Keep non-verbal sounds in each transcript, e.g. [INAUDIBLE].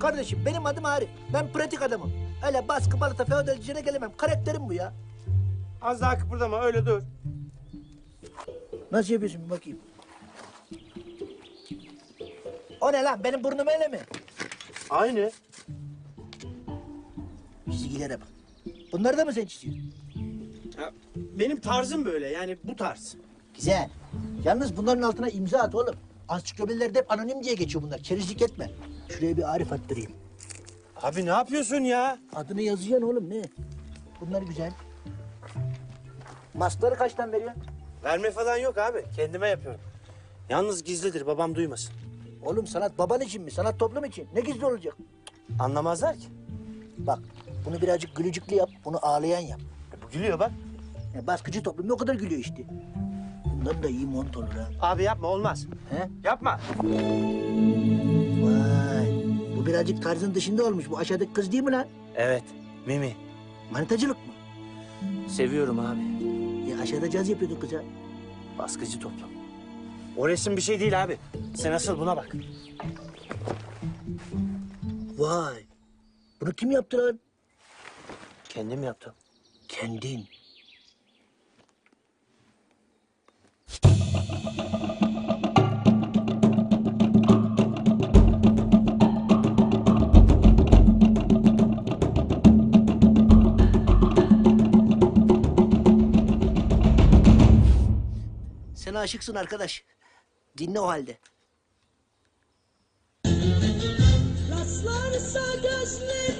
Kardeşim benim adım Arif. Ben pratik adamım. Öyle baskı balata feodal düzene gelemem. Karakterim bu ya. Az daha kıpırdama öyle dur. Nasıl yapıyorsun bir bakayım. O ne lan? Benim burnum öyle mi? Aynı. Çizgilere bak. Bunları da mı sen çiziyorsun? Ya, benim tarzım böyle yani bu tarz. Güzel. Yalnız bunların altına imza at oğlum. Ansiklopedilerde hep anonim diye geçiyor bunlar. Kerizlik etme. Şuraya bir Arif attırayım. Abi ne yapıyorsun ya? Adını yazacaksın oğlum ne? Bunlar güzel. Maskları kaçtan veriyorsun? Verme falan yok abi. Kendime yapıyorum. Yalnız gizlidir babam duymasın. Oğlum sanat baban için mi? Sanat toplum için. Ne gizli olacak? Anlamazlar ki. Bak bunu birazcık gülücüklü yap. Bunu ağlayan yap. E, bu gülüyor bak. Ya baskıcı toplum o kadar gülüyor işte. Bundan da iyi mont olur ha. Abi yapma olmaz. He? Yapma. Vay. Bu birazcık tarzın dışında olmuş. Bu aşağıdaki kız değil mi lan? Evet. Mimi. Manitacılık mı? Seviyorum abi. Ya aşağıda caz yapıyordu kıza. Baskıcı toplum. O resim bir şey değil abi. Sen asıl buna bak. Vay. Bunu kim yaptı lan? Kendim yaptım. Kendin. Sen aşıksın arkadaş. Dinle o halde. Rastlarsa gözlerin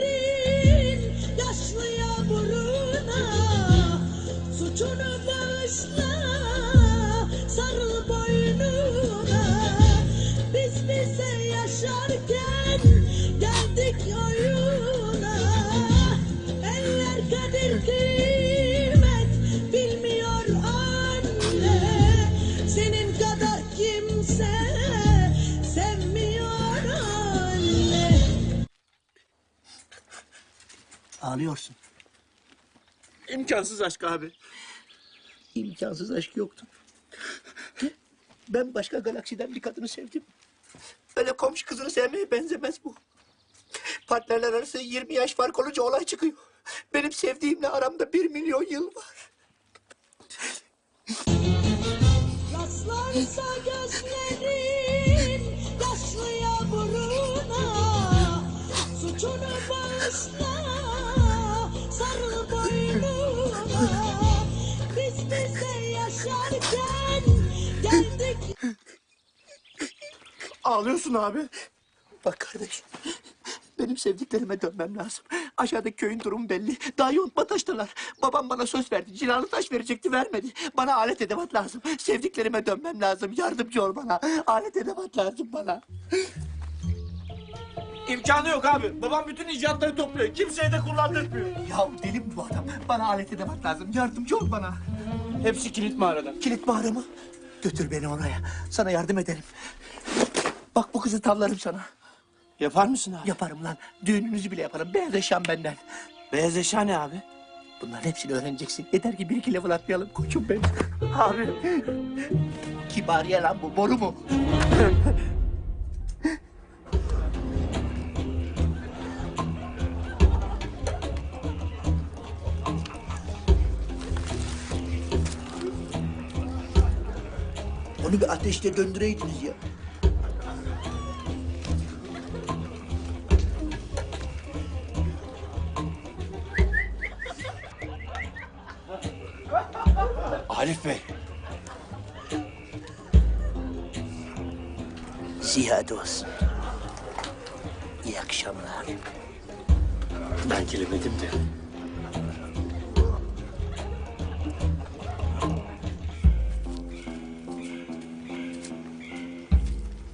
Ağlıyorsun. İmkansız aşk abi. İmkansız aşk yoktu. Ben başka galaksiden bir kadını sevdim. Öyle komşu kızını sevmeye benzemez bu. Partnerler arası 20 yaş fark olunca olay çıkıyor. Benim sevdiğimle aramda bir milyon yıl var. Rastlarsa gözlerin yaşlı yağmuruna Suçunu bağışla Ağlıyorsun abi. Bak kardeş, benim sevdiklerime dönmem lazım. Aşağıdaki köyün durumu belli. Daha yontma taştılar. Babam bana söz verdi. Cilalı taş verecekti, vermedi. Bana alet edevat lazım. Sevdiklerime dönmem lazım. Yardımcı ol bana. Alet edevat lazım bana. İmkanı yok abi. Babam bütün icatları topluyor. Kimseye de kullandırmıyor. Ya deli mi bu adam? Bana alet edevat lazım. Yardımcı ol bana. Hepsi kilit mağarada. Kilit mağara mı? Götür beni oraya. Sana yardım ederim. Bak bu kızı tavlarım sana. Yapar mısın abi? Yaparım lan. Düğününüzü bile yaparım. Beyaz eşyam benden. Beyaz eşya ne abi? Bunların hepsini öğreneceksin. Yeter ki bir iki level atmayalım koçum benim. Abi. Kibariye lan bu. Boru mu? Onu bir ateşte döndüreydiniz ya. Arif Bey. Ziyade olsun. İyi akşamlar. Ben gelemedim de.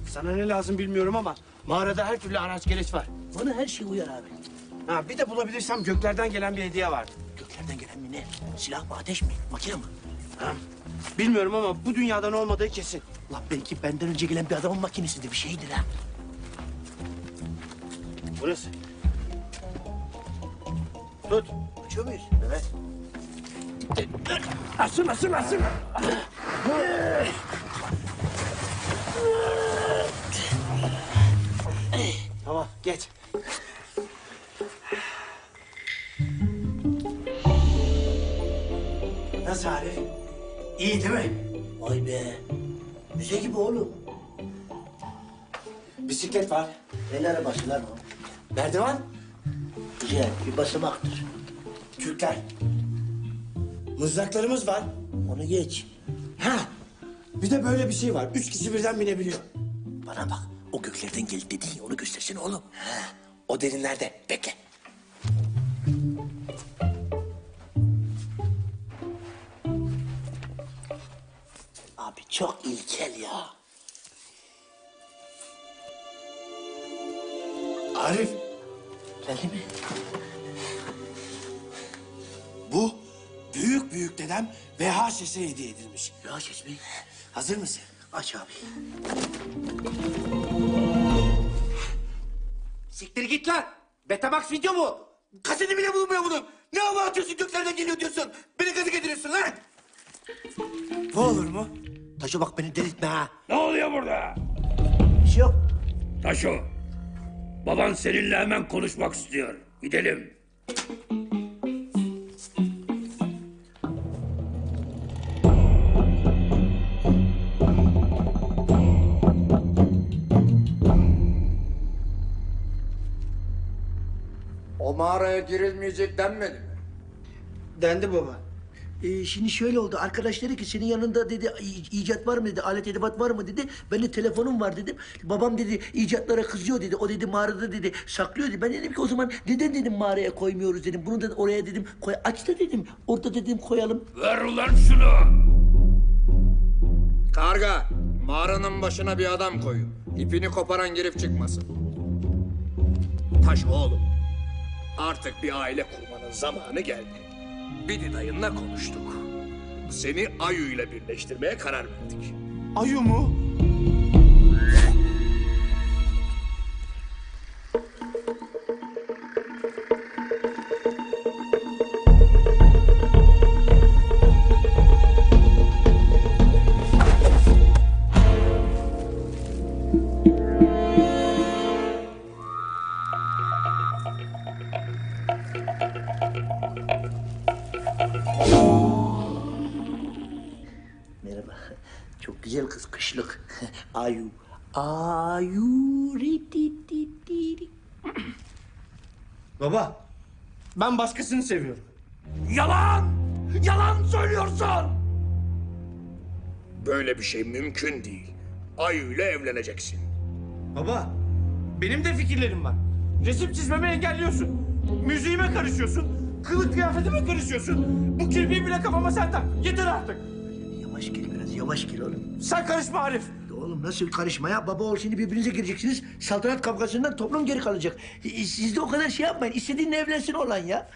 Sana ne lazım bilmiyorum ama mağarada her türlü araç gereç var. Bana her şey uyar abi. Ha, bir de bulabilirsem göklerden gelen bir hediye vardı. Göklerden gelen mi ne? Silah mı, ateş mi, makine mi? Bilmiyorum ama bu dünyadan olmadığı kesin. Ulan belki benden önce gelen bir adamın makinesidir, bir şeydir ha. Burası. Tut. Açıyor muyuz? Evet. Asın asın asın. Tamam geç. Nasıl Arif? İyi değil mi? Vay be. Müze gibi oğlum. Bisiklet var. El arabası lan o. Merdiven. Güzel bir basamaktır. Kürkler. Mızraklarımız var. Onu geç. Ha. Bir de böyle bir şey var. Üç kişi birden binebiliyor. Bana bak. O göklerden geldi dediğin onu göstersene oğlum. Ha. O derinlerde. Bekle. Abi çok ilkel ya. Arif. Geldi mi? Bu büyük büyük dedem VHS'e hediye edilmiş. Ses mi? Hazır mısın? Aç abi. Siktir git lan. Betamax video mu? Kaseti bile bulunmuyor bunun. Ne hava atıyorsun göklerden geliyor diyorsun. Beni gazı getiriyorsun lan. Bu olur mu? Taşa bak beni delirtme ha. Ne oluyor burada? Bir şey yok. Taşo. Baban seninle hemen konuşmak istiyor. Gidelim. O mağaraya girilmeyecek denmedi mi? Dendi baba. Ee, şimdi şöyle oldu. Arkadaş dedi ki senin yanında dedi "i- icat var mı dedi, alet edevat var mı dedi. Ben de telefonum var dedim. Babam dedi icatlara kızıyor dedi. O dedi mağarada dedi saklıyor dedi. Ben dedim ki o zaman neden dedim mağaraya koymuyoruz dedim. Bunu da oraya dedim koy aç da dedim. Orada dedim koyalım. Ver ulan şunu. Karga, mağaranın başına bir adam koyun. İpini koparan girip çıkmasın. Taş oğlum. Artık bir aile kurmanın zamanı geldi. Bidi dayınla konuştuk. Seni Ayu ile birleştirmeye karar verdik. Ayu mu? Merhaba. Çok güzel kız kışlık. [LAUGHS] Ayu. Ayu. Baba, ben başkasını seviyorum. Yalan! Yalan söylüyorsun! Böyle bir şey mümkün değil. Ayu ile evleneceksin. Baba, benim de fikirlerim var. Resim çizmemi engelliyorsun. Müziğime karışıyorsun. Kılık kıyafetime karışıyorsun. Bu kirpiği bile kafama sen tak. Yeter artık. Yavaş gel biraz yavaş gel oğlum. Sen karışma Arif. Oğlum nasıl karışma ya? Baba oğul şimdi birbirinize gireceksiniz. Saltanat kavgasından toplum geri kalacak. E, Siz de o kadar şey yapmayın. İstediğinle evlensin olan ya.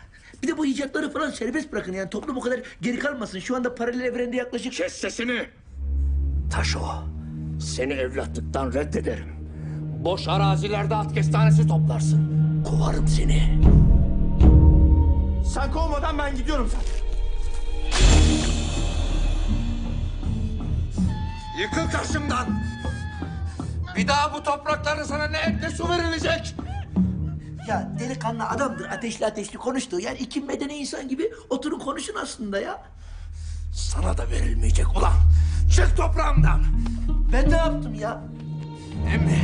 Bir de bu icatları falan serbest bırakın yani. Toplum o kadar geri kalmasın. Şu anda paralel evrende yaklaşık... Kes sesini. Taşo, seni evlatlıktan reddederim. Boş arazilerde at kestanesi toplarsın. Kovarım seni. Sen kovmadan ben gidiyorum zaten. Yıkıl karşımdan. Bir daha bu topraklarda sana ne et ne su verilecek. Ya delikanlı adamdır. Ateşli ateşli konuştu. Yani iki medeni insan gibi oturun konuşun aslında ya. Sana da verilmeyecek ulan. Çık toprağımdan. Ben ne yaptım ya? Emmi,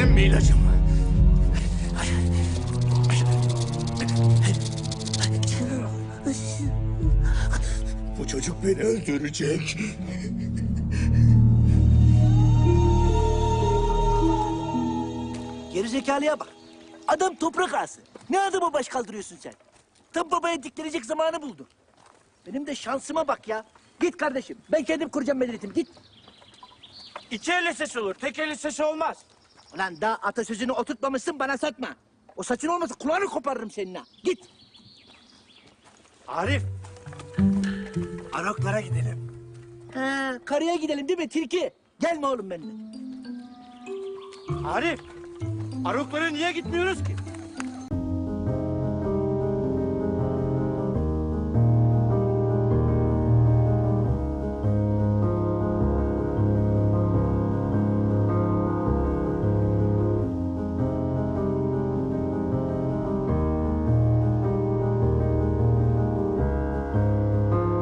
emmi ilacım. Bu çocuk beni öldürecek. Gerizekalıya bak. Adam toprak ağası. Ne adama baş kaldırıyorsun sen? Tam babaya diklenecek zamanı buldun. Benim de şansıma bak ya. Git kardeşim. Ben kendim kuracağım medeniyetimi. Git. İki elle sesi olur, tek elle sesi olmaz. Ulan daha atasözünü oturtmamışsın bana satma. O saçın olmasa kulağını koparırım senin ha. Git. Arif, Aroklara gidelim. Ha, karıya gidelim değil mi tilki? Gelme oğlum benimle. Arif, Aroklara niye gitmiyoruz ki?